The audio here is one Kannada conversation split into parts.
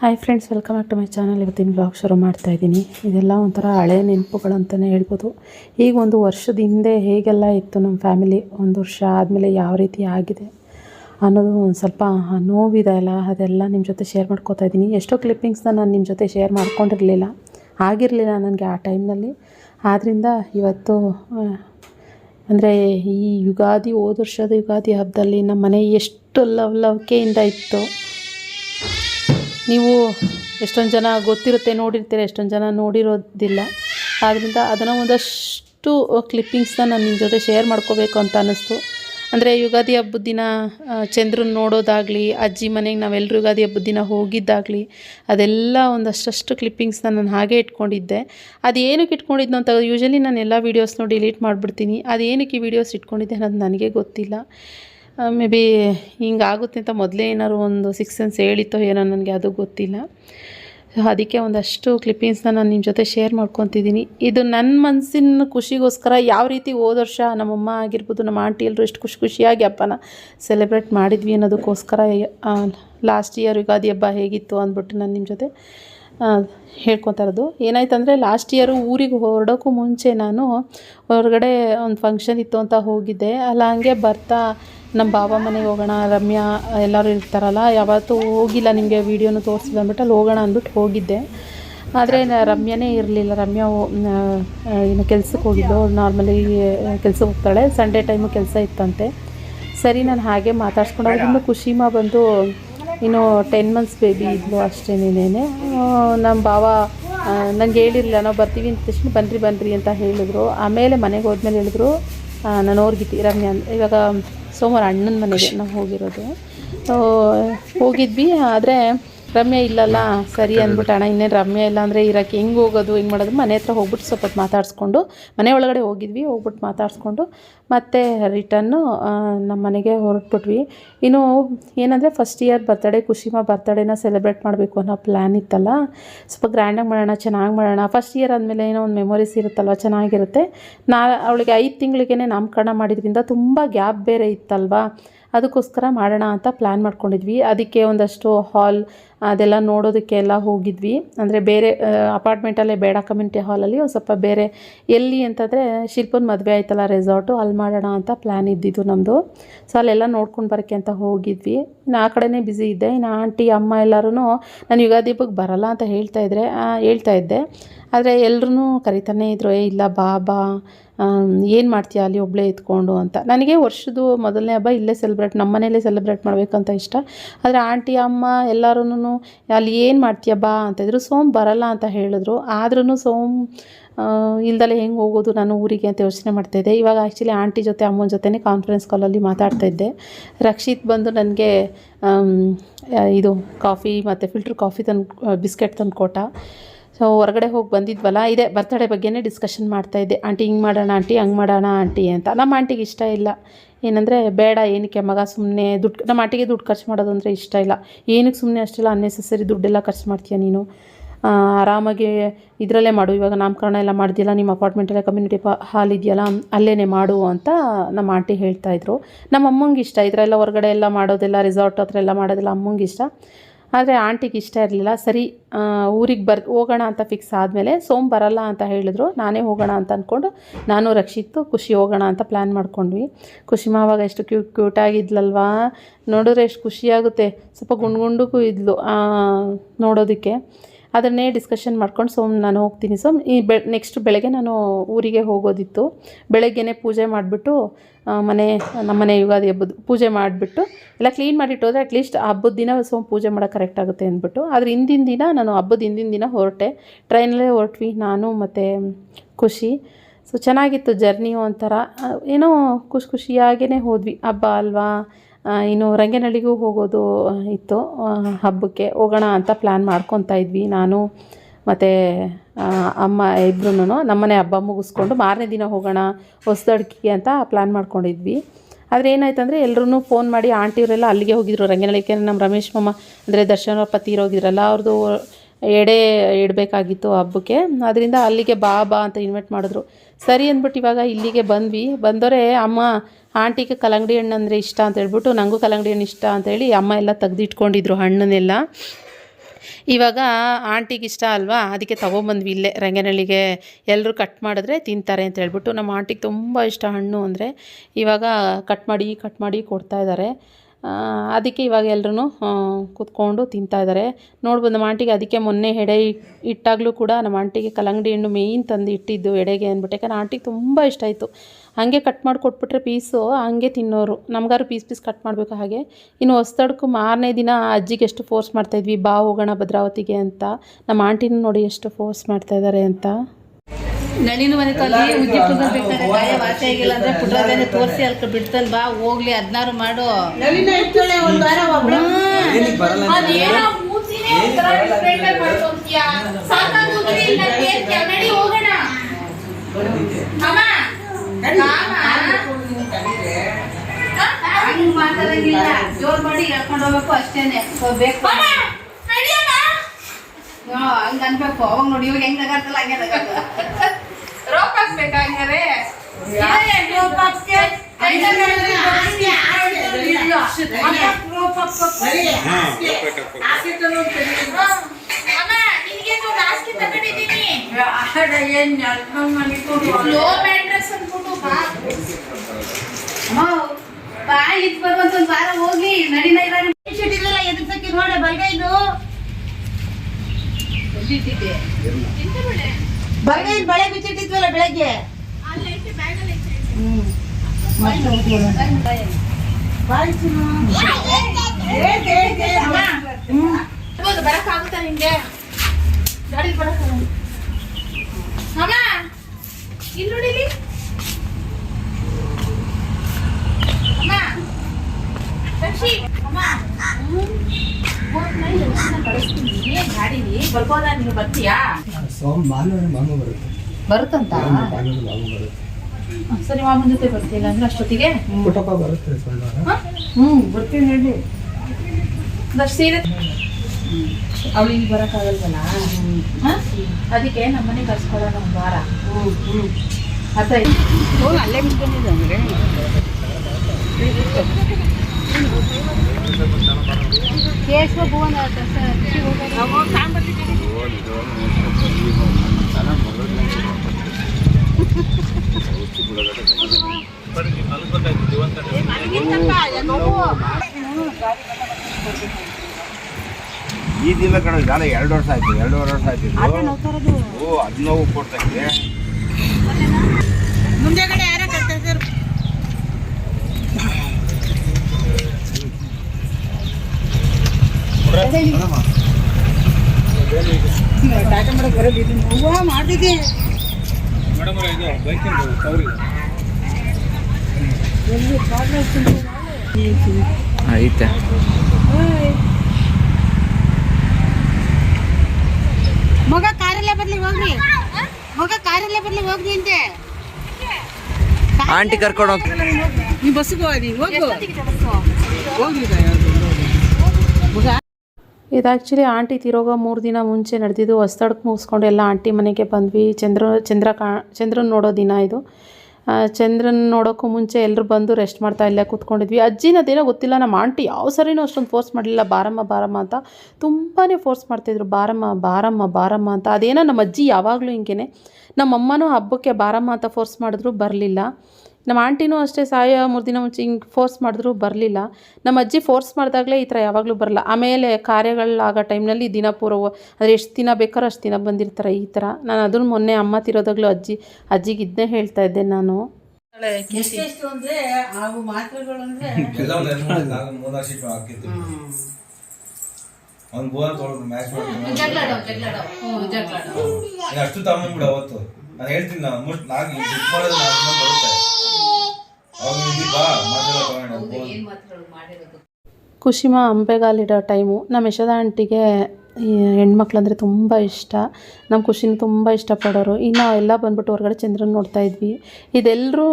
Hi friends welcome back to my channel ಇವತ್ತಿನ ಬ್ಲಾಗ್ ಶುರು ಮಾಡ್ತಾ ಇದ್ದೀನಿ. ಇದೆಲ್ಲ ಒಂಥರ ಹಳೆ ನೆನಪುಗಳು ಅಂತಲೇ ಹೇಳ್ಬೋದು. ಈಗ ಒಂದು ವರ್ಷದ ಹಿಂದೆ ಹೇಗೆಲ್ಲ ಇತ್ತು ನಮ್ಮ ಫ್ಯಾಮಿಲಿ ಒಂದು ವರ್ಷ ಆದಮೇಲೆ ಯಾವ ರೀತಿ ಆಗಿದೆ ಅನ್ನೋದು ಒಂದು ಸ್ವಲ್ಪ ನೋವಿದೆ ಅಲ್ಲ? ಅದೆಲ್ಲ ನಿಮ್ಮ ಜೊತೆ ಶೇರ್ ಮಾಡ್ಕೋತಾ ಇದ್ದೀನಿ. ಎಷ್ಟೋ ಕ್ಲಿಪ್ಪಿಂಗ್ಸ್ನ ನಾನು ನಿಮ್ಮ ಜೊತೆ ಶೇರ್ ಮಾಡ್ಕೊಂಡಿರಲಿಲ್ಲ. ಆಗಿರಲಿಲ್ಲ ನನಗೆ ಆ ಟೈಮ್ನಲ್ಲಿ ಆದ್ದರಿಂದ ಇವತ್ತು ಅಂದರೆ ಈ ಯುಗಾದಿ, ಹೋದ ವರ್ಷದ ಯುಗಾದಿ ಹಬ್ಬದಲ್ಲಿ ನಮ್ಮ ಮನೆ ಎಷ್ಟು ಲವ್ ಲವ್ಕೆಯಿಂದ ಇತ್ತು. ನೀವು ಎಷ್ಟೊಂದು ಜನ ಗೊತ್ತಿರುತ್ತೆ, ನೋಡಿರ್ತೀರ, ಎಷ್ಟೊಂದು ಜನ ನೋಡಿರೋದಿಲ್ಲ. ಆದ್ದರಿಂದ ಅದನ್ನು ಒಂದಷ್ಟು ಕ್ಲಿಪ್ಪಿಂಗ್ಸ್ನ ನಾನು ನಿಮ್ಮ ಜೊತೆ ಶೇರ್ ಮಾಡ್ಕೋಬೇಕು ಅಂತ ಅನ್ನಿಸ್ತು. ಅಂದರೆ ಯುಗಾದಿ ಹಬ್ಬದ ದಿನ ಚಂದ್ರನ ನೋಡೋದಾಗಲಿ, ಅಜ್ಜಿ ಮನೆಗೆ ನಾವೆಲ್ಲರೂ ಯುಗಾದಿ ಹಬ್ಬದ ದಿನ ಹೋಗಿದ್ದಾಗಲಿ, ಅದೆಲ್ಲ ಒಂದಷ್ಟು ಕ್ಲಿಪ್ಪಿಂಗ್ಸ್ನ ನಾನು ಹಾಗೆ ಇಟ್ಕೊಂಡಿದ್ದೆ. ಅದು ಏನಕ್ಕೆ ಇಟ್ಕೊಂಡಿದ್ದು ಅಂತ ಯೂಶಲಿ ನಾನು ಎಲ್ಲ ವೀಡಿಯೋಸ್ನೂ ಡಿಲೀಟ್ ಮಾಡಿಬಿಡ್ತೀನಿ. ಅದು ಏನಕ್ಕೆ ಈ ವೀಡಿಯೋಸ್ ಇಟ್ಕೊಂಡಿದ್ದೆ ಅನ್ನೋದು ನನಗೆ ಗೊತ್ತಿಲ್ಲ. ಮೇ ಬಿ ಹಿಂಗಾಗುತ್ತೆ ಅಂತ ಮೊದಲೇ ಏನಾದ್ರು ಒಂದು ಸಿಕ್ಸ್ ಸೆನ್ಸ್ ಹೇಳಿತ್ತೋ ಏನೋ ನನಗೆ ಅದು ಗೊತ್ತಿಲ್ಲ. ಅದಕ್ಕೆ ಒಂದಷ್ಟು ಕ್ಲಿಪ್ಪಿಂಗ್ಸ್ನ ನಾನು ನಿಮ್ಮ ಜೊತೆ ಶೇರ್ ಮಾಡ್ಕೊತಿದ್ದೀನಿ. ಇದು ನನ್ನ ಮನಸ್ಸಿನ ಖುಷಿಗೋಸ್ಕರ ಯಾವ ರೀತಿ ಹೋದ ವರ್ಷ ನಮ್ಮಮ್ಮ ಆಗಿರ್ಬೋದು, ನಮ್ಮ ಆಂಟಿ ಎಲ್ಲರೂ ಎಷ್ಟು ಖುಷಿ ಖುಷಿಯಾಗಿ ಹಬ್ಬನ ಸೆಲೆಬ್ರೇಟ್ ಮಾಡಿದ್ವಿ ಅನ್ನೋದಕ್ಕೋಸ್ಕರ ಲಾಸ್ಟ್ ಇಯರ್ ಯುಗಾದಿ ಹಬ್ಬ ಹೇಗಿತ್ತು ಅಂದ್ಬಿಟ್ಟು ನಾನು ನಿಮ್ಮ ಜೊತೆ ಹೇಳ್ಕೊತಾ ಇರೋದು. ಏನಾಯ್ತು ಅಂದರೆ ಲಾಸ್ಟ್ ಇಯರು ಊರಿಗೆ ಹೊರಡೋಕ್ಕೂ ಮುಂಚೆ ನಾನು ಹೊರಗಡೆ ಒಂದು ಫಂಕ್ಷನ್ ಇತ್ತು ಅಂತ ಹೋಗಿದ್ದೆ. ಅಲ್ಲ, ಹಂಗೆ ಬರ್ತಾ ನಮ್ಮ ಬಾಬಾ ಮನೆಗೆ ಹೋಗೋಣ, ರಮ್ಯಾ, ಎಲ್ಲರೂ ಇರ್ತಾರಲ್ಲ, ಯಾವತ್ತೂ ಹೋಗಿಲ್ಲ ನಿಮಗೆ ವೀಡಿಯೋನು ತೋರಿಸಿಲ್ಲ ಅಂದ್ಬಿಟ್ಟು ಅಲ್ಲಿ ಹೋಗೋಣ ಅಂದ್ಬಿಟ್ಟು ಹೋಗಿದ್ದೆ. ಆದರೆ ರಮ್ಯಾನೇ ಇರಲಿಲ್ಲ. ರಮ್ಯಾ ಏನು ಕೆಲ್ಸಕ್ಕೆ ಹೋಗಿದ್ದು. ನಾರ್ಮಲಿ ಕೆಲ್ಸಕ್ಕೆ ಹೋಗ್ತಾಳೆ. ಸಂಡೇ ಟೈಮು ಕೆಲಸ ಇತ್ತಂತೆ. ಸರಿ, ನಾನು ಹಾಗೆ ಮಾತಾಡ್ಸ್ಕೊಂಡು ಅವ್ರಿಂದ ಖುಷಿಮಾ ಬಂದು ಇನ್ನು ಟೆನ್ ಮಂತ್ಸ್ ಬೇಬಿ ಇದ್ಲು ಅಷ್ಟೇನೇನೆ ನಮ್ಮ ಬಾವ ನನಗೆ ಹೇಳಿರಲಿಲ್ಲ, ನಾವು ಬರ್ತೀವಿ ಅಂತ ತಕ್ಷಣ ಬನ್ನಿರಿ ಬನ್ನಿರಿ ಅಂತ ಹೇಳಿದ್ರು. ಆಮೇಲೆ ಮನೆಗೆ ಹೋದ್ಮೇಲೆ ಹೇಳಿದ್ರು ನಾನು ಅವ್ರಿಗಿತ್ತಿ ರಮ್ಯಾ ಇವಾಗ ಸೋಮವಾರ ಅಣ್ಣನ ಮನೆಗೆ ನಾವು ಹೋಗಿರೋದು. ಹೋಗಿದ್ವಿ ಆದರೆ ರಮ್ಯಾ ಇಲ್ಲಲ್ಲ? ಸರಿ ಅಂದ್ಬಿಟ್ಟು ಅಣ್ಣ ಇನ್ನೇನು ರಮ್ಯ ಇಲ್ಲ ಅಂದರೆ ಇರೋಕ್ಕೆ ಹೆಂಗೆ ಹೋಗೋದು ಹೆಂಗೆ ಮಾಡೋದು? ಮನೆ ಹತ್ರ ಹೋಗ್ಬಿಟ್ಟು ಸ್ವಲ್ಪ ಮಾತಾಡಿಸ್ಕೊಂಡು ಮನೆ ಒಳಗಡೆ ಹೋಗಿದ್ವಿ ಹೋಗ್ಬಿಟ್ಟು ಮಾತಾಡಿಸ್ಕೊಂಡು ಮತ್ತೆ ರಿಟರ್ನು ನಮ್ಮ ಮನೆಗೆ ಹೊರಟ್ಬಿಟ್ವಿ. ಇನ್ನು ಏನಂದರೆ ಫಸ್ಟ್ ಇಯರ್ ಬರ್ತಡೇ ಖುಷಿಮಾ ಬರ್ತಡೇನ ಸೆಲೆಬ್ರೇಟ್ ಮಾಡಬೇಕು ಅನ್ನೋ ಪ್ಲ್ಯಾನ್ ಇತ್ತಲ್ಲ? ಸ್ವಲ್ಪ ಗ್ರ್ಯಾಂಡಾಗಿ ಮಾಡೋಣ ಚೆನ್ನಾಗಿ ಮಾಡೋಣ. ಫಸ್ಟ್ ಇಯರ್ ಆದಮೇಲೆ ಏನೋ ಒಂದು ಮೆಮೊರೀಸ್ ಇರುತ್ತಲ್ವ ಚೆನ್ನಾಗಿರುತ್ತೆ. ನಾ ಅವಳಿಗೆ ಐದು ತಿಂಗಳಿಗೇ ನಾಮಕರಣ ಮಾಡಿದ್ರಿಂದ ತುಂಬ ಗ್ಯಾಪ್ ಬೇರೆ ಇತ್ತಲ್ವಾ? ಅದಕ್ಕೋಸ್ಕರ ಮಾಡೋಣ ಅಂತ ಪ್ಲ್ಯಾನ್ ಮಾಡ್ಕೊಂಡಿದ್ವಿ. ಅದಕ್ಕೆ ಒಂದಷ್ಟು ಹಾಲ್ ಅದೆಲ್ಲ ನೋಡೋದಕ್ಕೆ ಎಲ್ಲ ಹೋಗಿದ್ವಿ. ಅಂದರೆ ಬೇರೆ ಅಪಾರ್ಟ್ಮೆಂಟಲ್ಲೇ ಬೇಡ ಕಮ್ಯುನಿಟಿ ಹಾಲಲ್ಲಿ ಒಂದು ಸ್ವಲ್ಪ ಬೇರೆ ಎಲ್ಲಿ ಅಂತಂದರೆ ಶಿಲ್ಪನ ಮದುವೆ ಆಯ್ತಲ್ಲ ರೆಸಾರ್ಟು ಅಲ್ಲಿ ಮಾಡೋಣ ಅಂತ ಪ್ಲ್ಯಾನ್ ಇದ್ದಿದ್ದು ನಮ್ಮದು ಸೊ ಅಲ್ಲೆಲ್ಲ ನೋಡ್ಕೊಂಡು ಬರೋಕ್ಕೆ ಅಂತ ಹೋಗಿದ್ವಿ. ನಾನು ಆ ಕಡೆನೇ ಬ್ಯುಸಿ ಇದ್ದೆ. ಇನ್ನು ಆಂಟಿ, ಅಮ್ಮ ಎಲ್ಲರೂ ನಾನು ಯುಗಾದಿ ಹಬ್ಬಕ್ಕೆ ಬರಲ್ಲ ಅಂತ ಹೇಳ್ತಾ ಇದ್ದರೆ ಹೇಳ್ತಾ ಇದ್ದೆ. ಆದರೆ ಎಲ್ಲರೂ ಕರಿತಾನೆ ಇದ್ರು, ಏ, ಇಲ್ಲ ಬಾ ಬಾ ಏನು ಮಾಡ್ತೀಯ? ಅಲ್ಲಿ ಒಬ್ಬಳೇ ಎತ್ಕೊಂಡು ಅಂತ. ನನಗೆ ವರ್ಷದ್ದು ಮೊದಲನೇ ಹಬ್ಬ ಇಲ್ಲೇ ಸೆಲೆಬ್ರೇಟ್ ನಮ್ಮ ಮನೇಲೇ ಸೆಲೆಬ್ರೇಟ್ ಮಾಡಬೇಕಂತ ಇಷ್ಟ. ಆದರೆ ಆಂಟಿ, ಅಮ್ಮ ಎಲ್ಲರೂ ಅಲ್ಲಿ ಏನು ಮಾಡ್ತೀಯ ಬಾ ಅಂತಿದ್ರು ಸೋಮ್ ಬರಲ್ಲ ಅಂತ ಹೇಳಿದ್ರು. ಆದ್ರೂ ಸೋಮ್ ಇಲ್ದಲೆ ಹೆಂಗೆ ಹೋಗೋದು ನಾನು ಊರಿಗೆ ಅಂತ ಯೋಚನೆ ಮಾಡ್ತಾಯಿದ್ದೆ ಇವಾಗ ಆ್ಯಕ್ಚುಲಿ ಆಂಟಿ ಜೊತೆ, ಅಮ್ಮನ ಜೊತೆನೇ ಕಾನ್ಫರೆನ್ಸ್ ಕಾಲಲ್ಲಿ ಮಾತಾಡ್ತಾಯಿದ್ದೆ ರಕ್ಷಿತ್ ಬಂದು ನನಗೆ ಇದು ಕಾಫಿ ಮತ್ತು ಫಿಲ್ಟ್ರ್ ಕಾಫಿ ತಂದು ಬಿಸ್ಕೆಟ್ ತಂದು ಕೊಟ್ಟ ಸೊ ಹೊರಗಡೆ ಹೋಗಿ ಬಂದಿದ್ವಲ್ಲ, ಇದೇ ಬರ್ತಡೇ ಬಗ್ಗೆನೇ ಡಿಸ್ಕಷನ್ ಮಾಡ್ತಾಯಿದ್ದೆ ಆಂಟಿ, ಹಿಂಗೆ ಮಾಡೋಣ ಆಂಟಿ, ಹಂಗೆ ಮಾಡೋಣ ಆಂಟಿ ಅಂತ. ನಮ್ಮ ಆಂಟಿಗೆ ಇಷ್ಟ ಇಲ್ಲ. ಏನಂದರೆ, ಬೇಡ, ಏನಕ್ಕೆ ಮಗ ಸುಮ್ಮನೆ ದುಡ್ಡು ನಮ್ಮ ಆಂಟಿಗೆ ದುಡ್ಡು ಖರ್ಚು ಮಾಡೋದು ಅಂದರೆ ಇಷ್ಟ ಇಲ್ಲ. ಏನಕ್ಕೆ ಸುಮ್ಮನೆ ಅಷ್ಟೆಲ್ಲ ಅನ್ನೆಸೆಸರಿ ದುಡ್ಡೆಲ್ಲ ಖರ್ಚು ಮಾಡ್ತೀಯ ನೀನು? ಆರಾಮಾಗಿ ಇದರಲ್ಲೇ ಮಾಡು. ಇವಾಗ ನಾಮಕರಣ ಎಲ್ಲ ಮಾಡ್ದಿಲ್ಲ ನಿಮ್ಮ ಅಪಾರ್ಟ್ಮೆಂಟಲ್ಲೇ ಕಮ್ಯುನಿಟಿ ಹಾಲ್ ಇದೆಯಲ್ಲ ಅಲ್ಲೇ ಮಾಡು ಅಂತ ನಮ್ಮ ಆಂಟಿ ಹೇಳ್ತಾಯಿದ್ರು ನಮ್ಮ ಅಮ್ಮಂಗೆ ಇಷ್ಟ. ಇದರೆಲ್ಲ ಹೊರಗಡೆ ಎಲ್ಲ ಮಾಡೋದೆಲ್ಲ ರಿಸಾರ್ಟ್ ಹತ್ರ ಎಲ್ಲ ಮಾಡೋದೆಲ್ಲ ಅಮ್ಮಂಗೆ ಇಷ್ಟ. ಆದರೆ ಆಂಟಿಗೆ ಇಷ್ಟ ಇರಲಿಲ್ಲ. ಸರಿ ಊರಿಗೆ ಬರ್, ಹೋಗೋಣ ಅಂತ ಫಿಕ್ಸ್ ಆದಮೇಲೆ ಸೋಮ್ ಬರಲ್ಲ ಅಂತ ಹೇಳಿದ್ರು. ನಾನೇ ಹೋಗೋಣ ಅಂತ ಅಂದ್ಕೊಂಡು ನಾನು ರಕ್ಷಿತ್ತು ಖುಷಿ ಹೋಗೋಣ ಅಂತ ಪ್ಲ್ಯಾನ್ ಮಾಡ್ಕೊಂಡ್ವಿ. ಖುಷಿ ಮಾವಾಗ ಎಷ್ಟು ಕ್ಯೂಟ್ ಕ್ಯೂಟಾಗಿದ್ಲಲ್ವಾ ನೋಡಿದ್ರೆ ಎಷ್ಟು ಖುಷಿಯಾಗುತ್ತೆ ಸ್ವಲ್ಪ ಗುಂಡು ಇದ್ಲು ನೋಡೋದಕ್ಕೆ. ಅದನ್ನೇ ಡಿಸ್ಕಷನ್ ಮಾಡ್ಕೊಂಡು ಸೋಮ್ ನಾನು ಹೋಗ್ತೀನಿ. ಸೊಮ್ ಈ ಬೆ ನೆಕ್ಸ್ಟ್ ಬೆಳಗ್ಗೆ ನಾನು ಊರಿಗೆ ಹೋಗೋದಿತ್ತು. ಬೆಳಗ್ಗೆನೇ ಪೂಜೆ ಮಾಡಿಬಿಟ್ಟು ಮನೆ ನಮ್ಮನೆ ಯುಗಾದಿ ಹಬ್ಬದ ಪೂಜೆ ಮಾಡಿಬಿಟ್ಟು, ಎಲ್ಲ ಕ್ಲೀನ್ ಮಾಡಿಟ್ಟು ಹೋದರೆ ಅಟ್ಲೀಸ್ಟ್ ಹಬ್ಬದ ದಿನ ಸೋಮ್ ಪೂಜೆ ಮಾಡೋಕೆ ಕರೆಕ್ಟ್ ಆಗುತ್ತೆ ಅಂದ್ಬಿಟ್ಟು, ಆದರೆ ಹಿಂದಿನ ದಿನ ನಾನು ಹಬ್ಬದ ಹಿಂದಿನ ದಿನ ಹೊರಟೆ. ಟ್ರೈನಲ್ಲೇ ಹೊರಟ್ವಿ, ನಾನು ಮತ್ತು ಖುಷಿ. ಸೊ ಚೆನ್ನಾಗಿತ್ತು ಜರ್ನಿ ಒಂಥರ. ಏನೋ ಖುಷಿ ಖುಷಿಯಾಗೇ ಹೋದ್ವಿ. ಹಬ್ಬ ಅಲ್ವಾ? ಇನ್ನು ರಂಗನಹಳ್ಳಿಗೂ ಹೋಗೋದು ಇತ್ತು. ಹಬ್ಬಕ್ಕೆ ಹೋಗೋಣ ಅಂತ ಪ್ಲ್ಯಾನ್ ಮಾಡ್ಕೊತಾ ಇದ್ವಿ. ನಾನು ಮತ್ತು ಅಮ್ಮ ಇಬ್ಬರೂ ನಮ್ಮನೆ ಹಬ್ಬ ಮುಗಿಸ್ಕೊಂಡು ಮಾರನೇ ದಿನ ಹೋಗೋಣ, ಹೊಸದಡ್ಕಿಗೆ ಅಂತ ಪ್ಲ್ಯಾನ್ ಮಾಡ್ಕೊಂಡಿದ್ವಿ. ಆದರೆ ಏನಾಯ್ತು ಅಂದರೆ ಎಲ್ಲರೂ ಫೋನ್ ಮಾಡಿ ಆಂಟಿಯವರೆಲ್ಲ ಅಲ್ಲಿಗೆ ಹೋಗಿದ್ರು. ರಂಗನಹಳ್ಳಿಗೆ ನಮ್ಮ ರಮೇಶ್ ಮಾಮ, ಅಂದರೆ ದರ್ಶನ ಪತಿ ಇರೋಗಿದ್ರಲ್ಲ ಅವ್ರದ್ದು ಎಡೆ ಇಡಬೇಕಾಗಿತ್ತು ಹಬ್ಬಕ್ಕೆ. ಅದರಿಂದ ಅಲ್ಲಿಗೆ ಬಾ ಬಾ ಅಂತ ಇನ್ವೈಟ್ ಮಾಡಿದ್ರು. ಸರಿ ಅಂದ್ಬಿಟ್ಟು ಇವಾಗ ಇಲ್ಲಿಗೆ ಬಂದ್ವಿ. ಬಂದವರೆ ಅಮ್ಮ ಆಂಟಿಗೆ ಕಲ್ಲಂಗಡಿ ಹಣ್ಣು ಅಂದರೆ ಇಷ್ಟ ಅಂತ ಹೇಳ್ಬಿಟ್ಟು ನನಗೂ ಕಲ್ಲಂಗಡಿ ಹಣ್ಣು ಇಷ್ಟ ಅಂತೇಳಿ ಅಮ್ಮ ಎಲ್ಲ ತೆಗ್ದಿಟ್ಕೊಂಡಿದ್ರು ಹಣ್ಣನ್ನೆಲ್ಲ. ಇವಾಗ ಆಂಟಿಗೆ ಇಷ್ಟ ಅಲ್ವಾ? ಅದಕ್ಕೆ ತೊಗೊಂಬಂದ್ವಿ ಇಲ್ಲೇ ರಂಗನಹಳ್ಳಿಗೆ. ಎಲ್ಲರೂ ಕಟ್ ಮಾಡಿದ್ರೆ ತಿಂತಾರೆ ಅಂತ ಹೇಳ್ಬಿಟ್ಟು ನಮ್ಮ ಆಂಟಿಗೆ ತುಂಬ ಇಷ್ಟ ಹಣ್ಣು ಅಂದರೆ ಇವಾಗ ಕಟ್ ಮಾಡಿ ಕಟ್ ಮಾಡಿ ಕೊಡ್ತಾ ಇದ್ದಾರೆ. ಆ, ಅದಕ್ಕೆ ಇವಾಗ ಎಲ್ಲರೂ ಕೂತ್ಕೊಂಡು ತಿಂತಾ ಇದ್ದಾರೆ ನೋಡ್ಬೋದು ನಮ್ಮ ಆಂಟಿಗೆ ಅದಕ್ಕೆ ಮೊನ್ನೆ ಎಡೆ ಇಟ್- ಇಟ್ಟಾಗಲೂ ಕೂಡ ನಮ್ಮ ಆಂಟಿಗೆ ಕಲ್ಲಂಗಡಿ ಹಣ್ಣು ಮೇಯ್ನ್ ತಂದು ಇಟ್ಟಿದ್ದು ಎಡೆಗೆ ಅಂದ್ಬಿಟ್ಟು. ಯಾಕಂದ್ರೆ ಆಂಟಿಗೆ ತುಂಬ ಇಷ್ಟ ಆಯಿತು. ಹಾಗೆ ಕಟ್ ಮಾಡಿ ಕೊಟ್ಬಿಟ್ರೆ ಪೀಸು ಹಂಗೆ ತಿನ್ನೋರು. ನಮ್ಗಾರು ಪೀಸ್ ಪೀಸ್ ಕಟ್ ಮಾಡಬೇಕು ಹಾಗೆ. ಇನ್ನು ಹೊಸ್ತಡ್ಕು ಮಾರನೇ ದಿನ ಅಜ್ಜಿಗೆ ಎಷ್ಟು ಫೋರ್ಸ್ ಮಾಡ್ತಾಯಿದ್ವಿ ಬಾ ಹೋಗೋಣ ಭದ್ರಾವತಿಗೆ ಅಂತ. ನಮ್ಮ ಆಂಟಿನೂ ನೋಡಿ ಎಷ್ಟು ಫೋರ್ಸ್ ಮಾಡ್ತಾಯಿದ್ದಾರೆ ಅಂತ. ನಳಿನ ಮನೆ ತಲ್ಲಿ ಉಜ್ಜಿ ಪುಟ್ಟ ಬೇಕಾದ್ರೆ ಗಾಯ ವಾಸಿ ಆಗಿಲ್ಲ ಅಂದ್ರೆ ಪುಟ್ರದೇನೆ ತೋರಿಸಿ ಅಲ್ಕ ಬಿಡ್ತಾನೆ ಬಾ ಹೋಗ್ಲಿ ಹದಿನಾರು ಮಾಡು. ಹಂಗ ಮಾತಾಡಂಗಿಲ್ಲ. ಜೋರ್ ಮಾಡಿ ಹೇಳ್ಕೊಂಡು ಹೋಗ್ಬೇಕು ಅಷ್ಟೇನೆ. ಬೇಕು. ಹಾ, ಹಂಗ್ ಅನ್ಬೇಕು. ಅವಾಗ ನೋಡಿ ಇವಾಗ ಹೆಂಗ್ ನಗಾಡ್ತಲ್ಲ ಹಂಗೆ ರೋಪ್ ಹಾಕ್ಬೇಕಾ ಹಂಗಾರೆ ಬಾ ಇದ್ ಬರುವಂತ ಒಂದ್ ವಾರ ಹೋಗಿ ನಡಿನ ಇರಾನಿ ಎದುರ್ಸಕ್ಕೆ ನೋಡ ಬಲ್ಗೈದು ಇಟ್ಟಿದ್ದೆ ಬಲ್ಗೈದು ಬಳೆ ಬಿಚ್ಚಿಟ್ಟಿದ್ವಲ್ಲ ಬೆಳಗ್ಗೆ? ಹೌದು ಬರಕ್ ಆಗುತ್ತಾ ನಿಂಗೆ? ಗಾಡಿ ಬರಕ್ ಅಮ್ಮ ಇಲ್ಲಿ ನೋಡಿಲಿ ಅಮ್ಮ ರಕ್ಷಿ ಅಮ್ಮ ಗಾಡಿಲಿ? ಬರ್ಬೋದಾ ನೀವು ಬರ್ತೀಯಾ? ಸೋಮ ಮಾನವನ ಮಾಮ ಬರುತ್ತೆ. ಬರುತ್ತಂತ? ಮಾನವನ ಮಾಮ ಬರುತ್ತೆ. ಸರಿ ಮಾಮನ ಜೊತೆ ಬರ್ತಿಲ್ಲ ಅಂದ್ರೆ ಅಷ್ಟೊತ್ತಿಗೆ? ಪುಟ್ಟಪ್ಪ ಬರುತ್ತೆ ಸೋಮವಾರ ಹ್ಞೂ ಬರ್ತೀನಿ ಹೇಳಿ. ಒಂದಷ್ಟು ಸೀರೆ ಅವಳು ಇಲ್ಲಿ ಬರೋಕ್ಕಾಗಲ್ವಲ್ಲ? ಹ? ಅದಕ್ಕೆ ನಮ್ಮನೆ ಕರ್ಸ್ಕೊಳ್ಳೋಣ ಒಂದು ವಾರ. ಅರ್ಥ ಆಯ್ತು? ಅಲ್ಲೇ ನಿಂತ್ಕೊಂಡಿದ್ದೆ ಅಂದ್ರೆ. ಕೇಶವ ಭುವನ ದಿನ ಕಣ ಜಾಲ ಎರಡು ವರ್ಷ ಆಯ್ತು ಎರಡೂವರೆ ವರ್ಷ ಆಯ್ತು ಓ ಅದು ನೋವು ಕೊಡ್ತಾ ಇದೆ. ಐತೆ ಮಗ ಕಾರಲ್ಲೇ ಬರ್ಲಿ ಹೋಗ್ರಿ ಮಗ ಕಾರಲ್ಲೇ ಬರ್ಲಿ ಹೋಗ್ರಿ ಅಂತೆ. ಆಂಟಿ ಕರ್ಕೊಂಡು ಹೋಗಿ ನೀ ಬಸ್ಸಿಗೆ ಹೋಗಿ. ಹೋಗು ಹೋಗ್ರಿ ಇದು ಆ್ಯಕ್ಚುಲಿ ಆಂಟಿ ತಿರೋಗ ಮೂರು ದಿನ ಮುಂಚೆ ನಡೆದಿದ್ದು. ಹೊಸ್ದಡ್ಕೆ ಮುಗಿಸ್ಕೊಂಡು ಎಲ್ಲ ಆಂಟಿ ಮನೆಗೆ ಬಂದ್ವಿ. ಚಂದ್ರ ಚಂದ್ರ ಕಾ, ಚಂದ್ರನ ನೋಡೋ ದಿನ ಇದು. ಚಂದ್ರನ ನೋಡೋಕ್ಕೂ ಮುಂಚೆ ಎಲ್ಲರೂ ಬಂದು ರೆಸ್ಟ್ ಮಾಡ್ತಾ ಇಲ್ಲೇ ಕೂತ್ಕೊಂಡಿದ್ವಿ. ಅಜ್ಜಿನ ದಿನ ಗೊತ್ತಿಲ್ಲ. ನಮ್ಮ ಆಂಟಿ ಯಾವ ಸರಿನೂ ಅಷ್ಟೊಂದು ಫೋರ್ಸ್ ಮಾಡಲಿಲ್ಲ. ಬಾರಮ್ಮ ಬಾರಮ್ಮ ಅಂತ. ತುಂಬಾ ಫೋರ್ಸ್ ಮಾಡ್ತಾಯಿದ್ರು ಬಾರಮ್ಮ ಬಾರಮ್ಮ ಬಾರಮ್ಮ ಅಂತ. ಅದೇನೋ ನಮ್ಮ ಅಜ್ಜಿ ಯಾವಾಗಲೂ ಹಿಂಗೆ ನಮ್ಮ ಅಮ್ಮನೂ ಹಬ್ಬಕ್ಕೆ ಬಾರಮ್ಮ ಅಂತ ಫೋರ್ಸ್ ಮಾಡಿದ್ರು. ಬರಲಿಲ್ಲ. ನಮ್ಮ ಆಂಟಿನೂ ಅಷ್ಟೇ ಸಾಯ ಮೂರು ದಿನ ಮುಂಚೆ ಹಿಂಗೆ ಫೋರ್ಸ್ ಮಾಡಿದ್ರು ಬರಲಿಲ್ಲ. ನಮ್ಮ ಅಜ್ಜಿ ಫೋರ್ಸ್ ಮಾಡಿದಾಗಲೇ ಈ ಥರ ಯಾವಾಗಲೂ ಬರಲ್ಲ. ಆಮೇಲೆ ಕಾರ್ಯಗಳಾಗೋ ಟೈಮ್ನಲ್ಲಿ ದಿನ ಪೂರ್ವ ಅಂದರೆ ಎಷ್ಟು ದಿನ ಬೇಕಾದ್ರೂ ಅಷ್ಟು ದಿನ ಬಂದಿರ್ತಾರೆ ಈ ಥರ. ನಾನು ಅದನ್ನು ಮೊನ್ನೆ ಅಮ್ಮ ತಿರೋದಾಗಲೂ ಅಜ್ಜಿ ಅಜ್ಜಿಗೆ ಇದನ್ನೇ ಹೇಳ್ತಾ ಇದ್ದೆ ನಾನು. ಅಷ್ಟು ತಗೊಂಡ್ಬಿಡು ಅವತ್ತು. ನಾನು ಹೇಳ್ತೀನಿ ನಾನು ನಾಲ್ಕು ಬರುತ್ತೆ. ಕುಶಿಮ ಅಂಬೆಗಾಲಿಡೋ ಟೈಮು ನಮ್ಮ ಯಶೋಧ ಆಂಟಿಗೆ ಹೆಣ್ಮಕ್ಳು ಹೆಣ್ಮಕ್ಳಂದರೆ ತುಂಬ ಇಷ್ಟ. ನಮ್ಮ ಖುಷಿನ ತುಂಬ ಇಷ್ಟಪಡೋರು. ಇನ್ನು ಎಲ್ಲ ಬಂದ್ಬಿಟ್ಟು ಹೊರಗಡೆ ಚಂದ್ರನ ನೋಡ್ತಾ ಇದ್ವಿ. ಇದೆಲ್ಲರೂ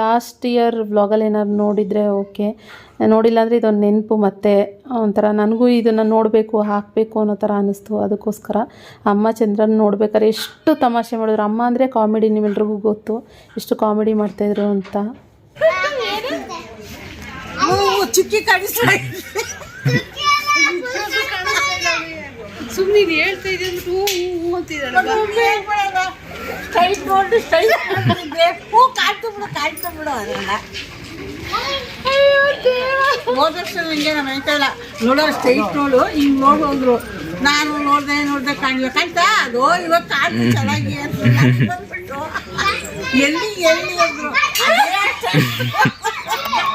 ಲಾಸ್ಟ್ ಇಯರ್ ವ್ಲಾಗಲ್ಲಿ ಏನಾದ್ರು ನೋಡಿದರೆ ಓಕೆ. ನೋಡಿಲ್ಲ ಅಂದರೆ ಇದೊಂದು ನೆನಪು ಮತ್ತೆ ಒಂಥರ ನನಗೂ ಇದನ್ನು ನೋಡಬೇಕು ಹಾಕಬೇಕು ಅನ್ನೋ ಥರ ಅನ್ನಿಸ್ತು. ಅದಕ್ಕೋಸ್ಕರ ಅಮ್ಮ ಚಂದ್ರನ ನೋಡ್ಬೇಕಾದ್ರೆ ಎಷ್ಟು ತಮಾಷೆ ಮಾಡಿದ್ರು. ಅಮ್ಮ ಅಂದರೆ ಕಾಮಿಡಿ ನಿಮ್ಮೆಲ್ರಿಗೂ ಗೊತ್ತು. ಎಷ್ಟು ಕಾಮಿಡಿ ಮಾಡ್ತಾಯಿದ್ರು ಅಂತ. ಚುಕ್ಕಿ ಕಾಣಿಸ್ತಾ ಸುಮ್ಮನೆ ನೀನು ಹೇಳ್ತಾ ಇದ್ದೆ ಅಂದ್ಬಿಟ್ಟು ಅಂತಿದ್ದಾಳೆ. ನೋಡು ಹೂ ಕಾಯ್ತು ಬಿಡು ಕಾಯ್ತು ಬಿಡು ಅದನ್ನ ಹೋದ ವರ್ಷ ನಂಗೆ ನಮ್ಮ ಹೇಳ್ತಾಯಿಲ್ಲ ನೋಡೋ ಸ್ಟ್ರೈಟ್ ನೋಡು ಹಿಂಗ್ ನೋಡು ಅಂದ್ರು ನಾನು ನೋಡ್ದೆ ನೋಡ್ದೆ ಅದು ಇವಾಗ ಕಾಣ್ತು ಚೆನ್ನಾಗಿ ಅಂತ ಬಂದ್ಬಿಟ್ಟು ಎಲ್ಲಿ ಎಲ್ಲಿ ಅಂದ್ರು? ಅದೇ straight.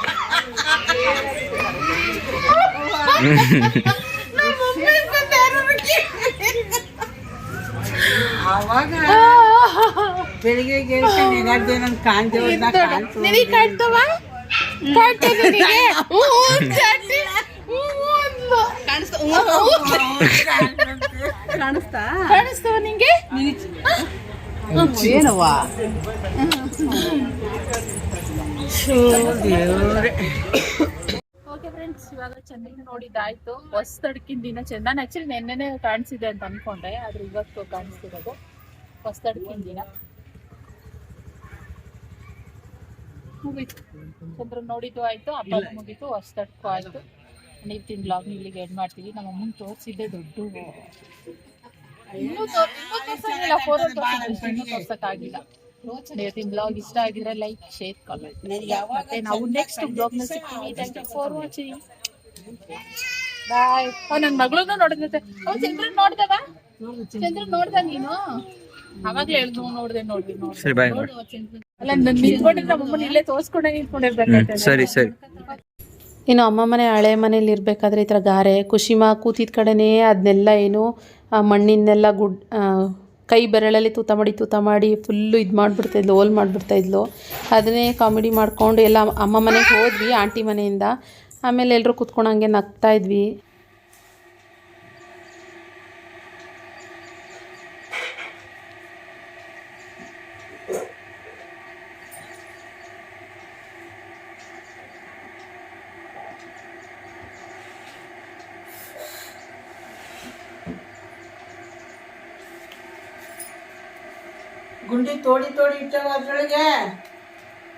ನಮ್ಮ ಮಮ್ಮಿ ಬಂದು ಯಾರೋ ಕೇಳಿದ್ರು. ಆವಾಗ ಬೆಳಿಗ್ಗೆ ಹೇಳ್ತೀನಿ ಏನಾದ್ರೂ ನನ್ ಕಾಣ್ತೇವೆ ಕಾಣ್ತು ನಿನಗೆ ಕಾಣ್ತವ ಕಾಣ್ತಾ ನಿನಗೆ ಹ್ಞೂ, ಚಾಟಿ. ಹ್ಞೂ, ಅಂದ್ಲು. ಕಾಣಿಸ್ತಾ ಕಾಣಿಸ್ತಾ ಕಾಣಿಸ್ತವ ನಿಂಗೆ ಏನವ್ವ ಓಕೆ ಫ್ರೆಂಡ್ಸ್ ಇವಾಗ ಚೆನ್ನೈನ ನೋಡಿದ್ದಾಯ್ತು. ಹೊಸ ತಡಕಿನ ದಿನ ಚಂದ ನಾನು ಆಕ್ಚುಲಿ ನೆನ್ನೆನೇ ಕಾಣಿಸಿದೆ ಅಂತ ಅನ್ಕೊಂಡೆ, ಆದ್ರೆ ಇವತ್ತು ಕಾಣಿಸ್ತಿರೋದು. ಹೊಸ ತಡಕಿನ ದಿನ. ಮುಗೀತು. ಚಂದ್ರ ನೋಡಿದ್ದು ಆಯ್ತು ಅಪ್ಪ ಮುಗೀತು ಹೊಸ ತಡ್ಕು ಆಯ್ತು. ಇವತ್ತಿನ ಬ್ಲಾಗ್ ಇಲ್ಲಿಗೆ ಎಡ್ ಮಾಡ್ತೀವಿ. ನಮ್ಮ ಅಮ್ಮನ ತೋರಿಸಿದ್ದೆ ದೊಡ್ಡ. ಇನ್ನೂ ತೋರ್ಸಕ್ಕಾಗಿಲ್ಲ ಇವತ್ತಿನ ಬ್ಲಾಗ್ ಇಷ್ಟ ಆಗಿದ್ರೆ ಲೈಕ್ ಶೇರ್ ಕಾಮೆಂಟ್ ಮತ್ತೆ ನಾವು ನೆಕ್ಸ್ಟ್ ಬ್ಲಾಗ್ನ ಸಿಗ್ತೀವಿ thank you for watching bye ನನ್ನ ಮಗಳನ್ನ ನೋಡಿದ್ರೆ ಅವ್ ಚಂದ್ರ ನೋಡ್ದವ? ಚಂದ್ರ ನೋಡ್ದ ನೀನು? ಅವಾಗ್ಲೇ ಹೇಳ್ದು ನೋಡ್ದೆ ನೋಡ್ವಿ ನೋಡ್ದೆ. ಸರಿ ಬಾಯ್ ಅಲ್ಲ ನನ್ ನಿಂತ್ಕೊಂಡಿದ್ರೆ ನಮ್ಮಮ್ಮನ ಇಲ್ಲೇ ತೋರ್ಸ್ಕೊಂಡೆ ನಿಂತ್ಕೊಂಡಿರ್ಬೇಕಾಯ್ತು ಸರಿ ಸರಿ. ಇನ್ನು ಅಮ್ಮ ಮನೆ ಹಳೆ ಮನೇಲಿ ಇರ್ಬೇಕಾದ್ರೆ ಈ ತರ ಗಾರೆ ಕುಶಿಮ ಕೂತಿದ್ದ ಕಡೆನೇ ಅದನ್ನೆಲ್ಲ ಏನು ಮಣ್ಣಿನ್ನೆಲ್ಲ ಮಣ್ಣಿನೆಲ್ಲ ಗುಡ್ ಕೈ ಬೆರಳಲ್ಲಿ ತೂತ ಮಾಡಿ ತೂತ ಮಾಡಿ ಫುಲ್ಲು ಇದು ಮಾಡಿಬಿಡ್ತಾಯಿದ್ಲು ಓಲ್ ಮಾಡಿಬಿಡ್ತಾಯಿದ್ಲು ಅದನ್ನೇ ಕಾಮಿಡಿ ಮಾಡಿಕೊಂಡು ಎಲ್ಲ ಅಮ್ಮ ಮನೆಗೆ ಹೋದ್ವಿ, ಆಂಟಿ ಮನೆಯಿಂದ. ಆಮೇಲೆ ಎಲ್ಲರೂ ಕೂತ್ಕೊಂಡು ಹಂಗೆ ನಗ್ತಾ ಇದ್ವಿ ಗುಂಡಿ ತೋಡಿ ತೋಡಿ ಇಟ್ಟವ ಅದ್ರೊಳಗೆ.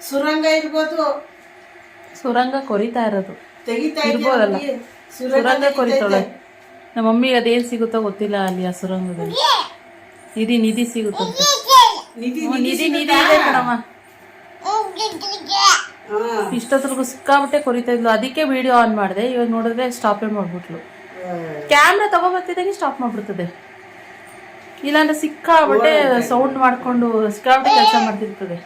ಸುರಂಗ ಇರ್ಬೋದು. ಸುರಂಗ ಕೊರಿತಾ ಇರೋದು. ತೆಗಿತಾ ಇರ್ಬೋದಲ್ಲ. ಸುರಂಗ ಕೊರಿತಾಳೆ ನಮ್ಮ ಮಮ್ಮಿಗೆ ಅದೇನು ಸಿಗುತ್ತೋ ಗೊತ್ತಿಲ್ಲ ಅಲ್ಲಿ ಆ ಸುರಂಗದಲ್ಲಿ. ನಿಧಿ ನಿಧಿ ಸಿಗುತ್ತಂತೆ. ನಿಧಿ ನಿಧಿ ಇದೆ ಕಣಮ್ಮ ಸಿಕ್ಕಾಬಿಟ್ಟೆ ಕೊರಿತಾ ಇದ್ಲು. ಅದಕ್ಕೆ ವಿಡಿಯೋ ಆನ್ ಮಾಡಿದೆ. ಇವಾಗ ನೋಡಿದ್ರೆ ಸ್ಟಾಪೇ ಮಾಡ್ಬಿಟ್ಲು. ಕ್ಯಾಮ್ರಾ ತಗೋಬರ್ತಿದ್ದಾಗೆ ಸ್ಟಾಪ್ ಮಾಡ್ಬಿಡ್ತದೆ. ಇಲ್ಲಾಂದ್ರೆ ಸಿಕ್ಕಾಬಟ್ಟೆ ಸೌಂಡ್ ಮಾಡ್ಕೊಂಡು ಸಿಕ್ಕಾಬಿಟ್ಟೆ ಕೆಲಸ ಮಾಡ್ತಿರ್ತದೆ.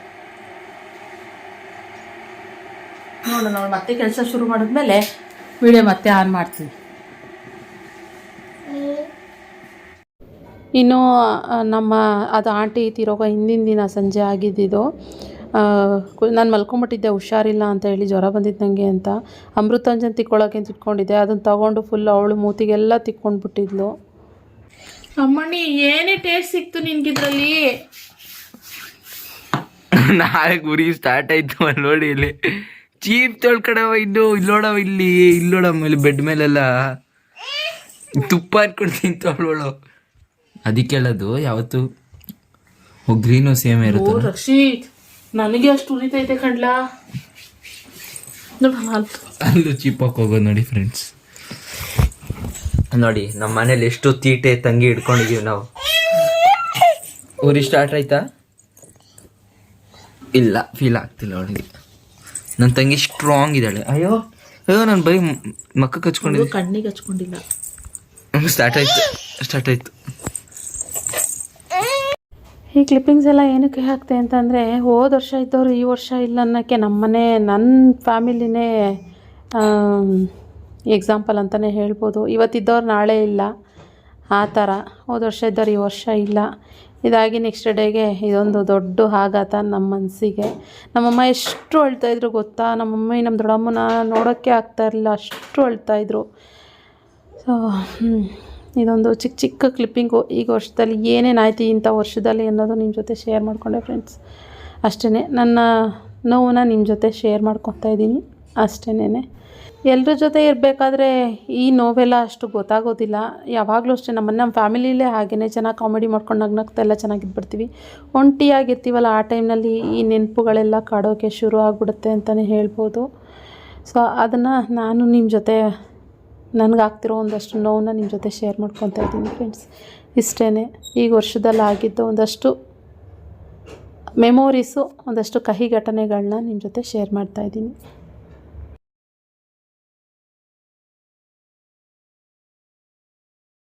ನೋಡೋಣ ನಾವು ಮತ್ತೆ ಕೆಲಸ ಶುರು ಮಾಡಿದ್ಮೇಲೆ ವಿಡಿಯೋ ಮತ್ತೆ ಆನ್ ಮಾಡ್ತೀವಿ. ಇನ್ನು ನಮ್ಮ ಅದು ಆಂಟಿ ತಿರೋಗ ಹಿಂದಿನ ದಿನ ಸಂಜೆ ಆಗಿದ್ದಿದ್ದು ನಾನು ಮಲ್ಕೊಂಬಿಟ್ಟಿದ್ದೆ ಹುಷಾರಿಲ್ಲ ಅಂತ ಹೇಳಿ ಜ್ವರ ಬಂದಿದ್ದು ನನಗೆ ಅಂತ. ಅಮೃತಾಂಜನ್ ತಿಕ್ಕೊಳ್ಳೋಕೆ ಅಂತ ಇಟ್ಕೊಂಡಿದ್ದೆ ಅದನ್ನು ತಗೊಂಡು ಫುಲ್ ಅವಳು ಮೂತಿಗೆಲ್ಲ ತಿಕ್ಕೊಂಡ್ಬಿಟ್ಟಿದ್ಲು. ಅಮ್ಮಣ್ಣಿ ಏನೇ ಟೇಸ್ಟ್ ಸಿಕ್ತು ನಿನ್ಗಿದ್ರಲ್ಲಿ? ನಾಳೆ ಗುರಿ ಸ್ಟಾರ್ಟ್ ಆಯ್ತು ನೋಡಿ ಇಲ್ಲಿ. ಚೀಪ್ ತೊಳ್ಕಡವ ಇನ್ನು ಇಲ್ಲೋಡವ ಇಲ್ಲಿ ಇಲ್ಲೋಡಮ್ಮ ಇಲ್ಲಿ ಬೆಡ್ ಮೇಲೆಲ್ಲ. ತುಪ್ಪ ಹಾಕೊಂಡು ತಿಂತವಳು ಅದಕ್ಕೆ ಹೇಳೋದು ಯಾವತ್ತು? ಗ್ರೀನು ಸೇಮ್ ಓ ಇರುತ್ತೆ ರಕ್ಷಿತ್ ನನಗೆ ಅಷ್ಟು ಉರಿತೈತೆ ಕಣ್ಲಾ? ಅಲ್ಲೂ ಚೀಪ್ ಹೋಗೋದು ನೋಡಿ ಫ್ರೆಂಡ್ಸ್ ನೋಡಿ ನಮ್ಮ ಮನೇಲಿ ಎಷ್ಟು ತೀಟೆ ತಂಗಿ ಇಟ್ಕೊಂಡಿದೀವಿ ನಾವು. ಊರಿ ಸ್ಟಾರ್ಟ್ ಆಯ್ತಾ? ಇಲ್ಲ ಫೀಲ್ ಆಗ್ತಿಲ್ಲ ಅವಳಿಗೆ. ನನ್ನ ತಂಗಿ ಸ್ಟ್ರಾಂಗ್ ಇದ್ದಾಳೆ. ಅಯ್ಯೋ ಅಯ್ಯೋ ನಾನು ಬರೀ ಮಕ್ಕ ಕಚ್ಕೊಂಡಿದ್ದೆ ಕಣ್ಣಿಗೆ ಹಚ್ಕೊಂಡಿಲ್ಲ. ಸ್ಟಾರ್ಟ್ ಆಯ್ತು ಸ್ಟಾರ್ಟ್ ಆಯ್ತು. ಈ ಕ್ಲಿಪ್ಪಿಂಗ್ಸ್ ಎಲ್ಲ ಏನಕ್ಕೆ ಹಾಕ್ತೆ ಅಂತಂದರೆ ಹೋದ ವರ್ಷ ಇದ್ದವರು ಈ ವರ್ಷ ಇಲ್ಲ ಅನ್ನೋಕ್ಕೆ ನಮ್ಮನೆ ನನ್ನ ಫ್ಯಾಮಿಲಿನೇ ಎಕ್ಸಾಂಪಲ್ ಅಂತಲೇ ಹೇಳ್ಬೋದು. ಇವತ್ತಿದ್ದವ್ರು ನಾಳೆ ಇಲ್ಲ. ಆ ಥರ ಹೋದ ವರ್ಷ ಇದ್ದವ್ರು ಈ ವರ್ಷ ಇಲ್ಲ. ಇದಾಗಿ ನೆಕ್ಸ್ಟ್ ಡೇಗೆ ಇದೊಂದು ದೊಡ್ಡ ಆಘಾತ ನಮ್ಮ ಮನಸ್ಸಿಗೆ ನಮ್ಮಮ್ಮ ಎಷ್ಟು ಅಳ್ತಾಯಿದ್ರು ಗೊತ್ತಾ? ನಮ್ಮಮ್ಮಿ ನಮ್ಮ ದೊಡ್ಡಮ್ಮನ ನೋಡೋಕ್ಕೆ ಆಗ್ತಾ ಇರಲಿಲ್ಲ. ಅಷ್ಟು ಅಳ್ತಾಯಿದ್ರು ಸೊ ಇದೊಂದು ಚಿಕ್ಕ ಚಿಕ್ಕ ಕ್ಲಿಪ್ಪಿಂಗು ಈಗ ವರ್ಷದಲ್ಲಿ ಏನೇನಾಯ್ತು ಇಂಥ ವರ್ಷದಲ್ಲಿ ಅನ್ನೋದು ನಿಮ್ಮ ಜೊತೆ ಶೇರ್ ಮಾಡಿಕೊಂಡೆ ಫ್ರೆಂಡ್ಸ್ ಅಷ್ಟೇ ನನ್ನ ನೋವನ್ನ ನಿಮ್ಮ ಜೊತೆ ಶೇರ್ ಮಾಡ್ಕೊತಾ ಇದ್ದೀನಿ. ಅಷ್ಟೇನೆ ಎಲ್ಲರ ಜೊತೆ ಇರಬೇಕಾದ್ರೆ ಈ ನೋವೆಲ್ಲ ಅಷ್ಟು ಗೊತ್ತಾಗೋದಿಲ್ಲ. ಯಾವಾಗಲೂ ಅಷ್ಟೇ ನಮ್ಮ ನಮ್ಮ ಫ್ಯಾಮಿಲಿಲೇ ಹಾಗೆಯೇ ಚೆನ್ನಾಗಿ ಕಾಮಿಡಿ ಮಾಡ್ಕೊಂಡು ನಗ್ನಗ್ತಾ ಎಲ್ಲ ಚೆನ್ನಾಗಿದ್ಬಿಡ್ತೀವಿ. ಒಂಟಿಯಾಗಿರ್ತೀವಲ್ಲ ಆ ಟೈಮ್ನಲ್ಲಿ ಈ ನೆನಪುಗಳೆಲ್ಲ ಕಾಡೋಕ್ಕೆ ಶುರು ಆಗಿಬಿಡುತ್ತೆ ಅಂತಲೇ ಹೇಳ್ಬೋದು. ಸೊ, ಅದನ್ನು ನಾನು ನಿಮ್ಮ ಜೊತೆ ನನಗಾಗ್ತಿರೋ ಒಂದಷ್ಟು ನೋವನ್ನ ನಿಮ್ಮ ಜೊತೆ ಶೇರ್ ಮಾಡ್ಕೊತಾ ಇದ್ದೀನಿ ಫ್ರೆಂಡ್ಸ್. ಇಷ್ಟೇ ಈಗ ವರ್ಷದಲ್ಲಿ ಆಗಿದ್ದ ಒಂದಷ್ಟು ಮೆಮೊರೀಸು, ಒಂದಷ್ಟು ಕಹಿ ಘಟನೆಗಳನ್ನ ನಿಮ್ಮ ಜೊತೆ ಶೇರ್ ಮಾಡ್ತಾ ಇದ್ದೀನಿ.